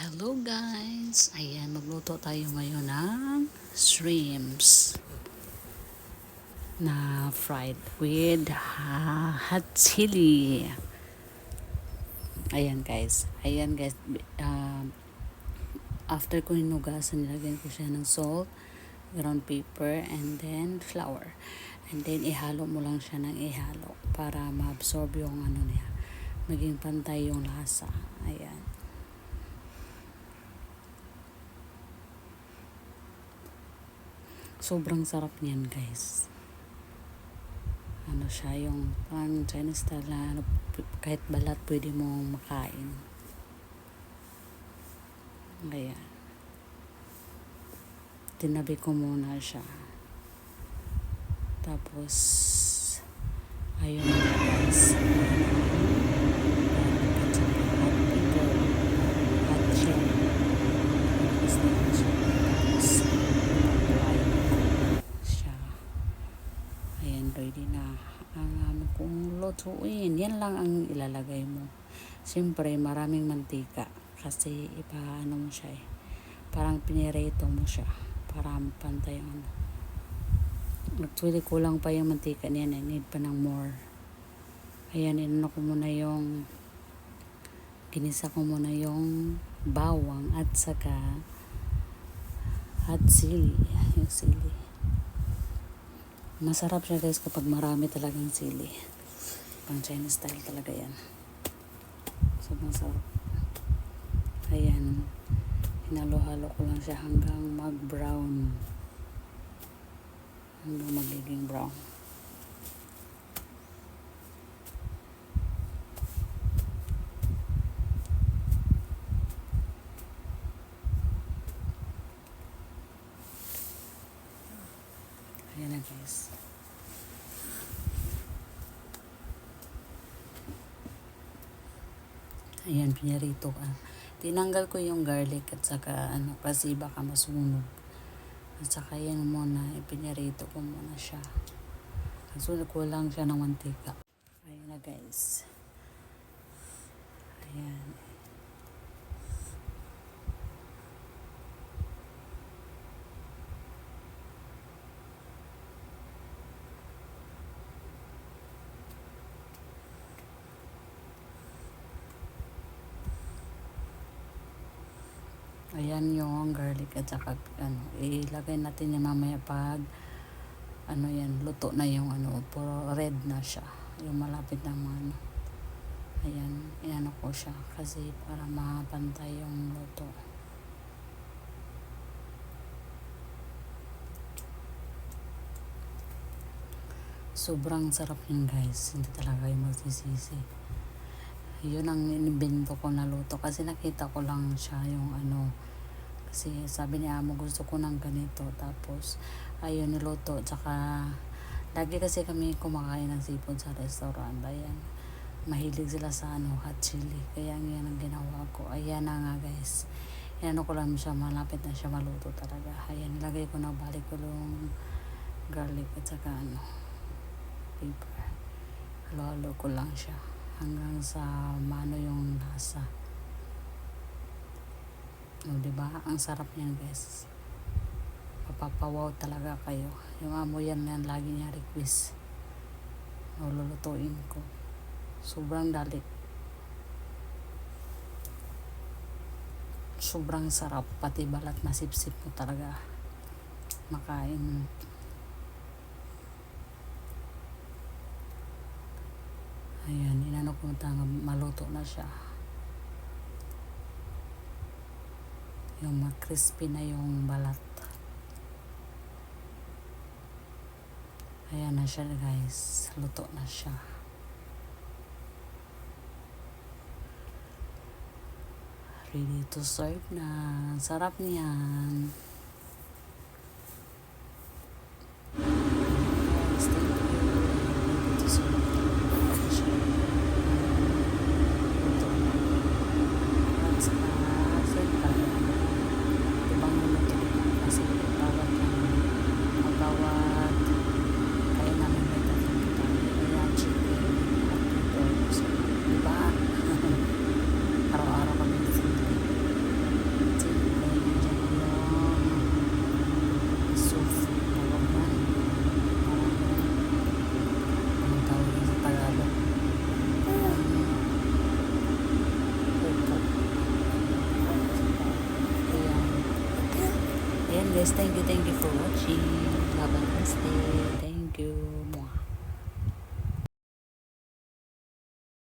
Hello guys! Ayan, magluto tayo ngayon ng shrimps na fried with ha- hot chili. Ayan guys. Ayan guys. Um, after ko hinugasan, nilagyan ko siya ng salt, ground pepper, and then flour. And then ihalo mo lang siya ng ihalo para ma-absorb yung ano niya. Maging pantay yung lasa. Ayan. Sobrang sarap niyan guys. Ano siya yung parang Chinese style ano, kahit balat pwede mong makain. Kaya tinabi ko muna siya. Tapos ayun guys. Hot pepper, hot chili. Tapos na siya. Tapos apply siya. Ayan, ready na. Ang ano kung lutuin, yan lang ang ilalagay mo. Siyempre, maraming mantika. Kasi iba, ano mo siya eh. Parang pinirito mo siya. Para pantay ang ano. Actually, kulang pa yung mantika niyan. I need pa ng more. Ayan, inano ko muna yung ginisa ko muna yung bawang at saka hot sili. Yung sili. Masarap siya guys kapag marami talagang sili. Pang Chinese style talaga yan. So, masarap. Ayan. Hinalo-halo ko lang siya hanggang mag-brown. Hanggang magiging brown. Ayan na guys. Ayan, pinarito ka. Tinanggal ko yung garlic at saka ano, kasi baka masunog. At saka yan muna, ipinarito ko muna siya. Kaso kulang siya ng mantika. Ayan na guys. Ayan. Ayan yung garlic at saka ano, ilagay natin yan mamaya pag ano yan, luto na yung ano, puro red na siya. Yung malapit na ano. Ayan, inano ko siya kasi para mapantay yung luto. Sobrang sarap yun guys. Hindi talaga yung magsisisi. Yun ang inibento ko na luto kasi nakita ko lang siya yung ano kasi sabi ni amo gusto ko ng ganito. Tapos ayun niluto. Tsaka lagi kasi kami kumakain ng seafood sa restaurant. Ayan. Mahilig sila sa ano hot chili. Kaya yan ang ginawa ko. Ayan na nga guys. Inano ko lang siya malapit na siya maluto talaga. Ayan nilagay ko na balik ko yung garlic at saka ano pepper halo-halo ko lang siya. Hanggang sa mano yung lasa. O, di ba? Ang sarap niyan, guys. Papapawaw talaga kayo. Yung amo yan yan lagi niya request. O, lulutuin ko. Sobrang dali. Sobrang sarap. Pati balat masipsip mo talaga. Makain. Ayan, inano ko maluto na siya. Yung ma-crispy na yung balat. Ayan na siya guys. Luto na siya. Ready to serve na. Sarap niyan. Guys, thank you. Ready to serve na siya. Luto na. At saka, siyempre, ibang luto kasi bawat ano, bawat kaya namin may tatang tayo. Kaya chicken at pepper. So, diba? Araw-araw kami sila. Guys, thank you, thank you for watching. Have a nice day. Thank you.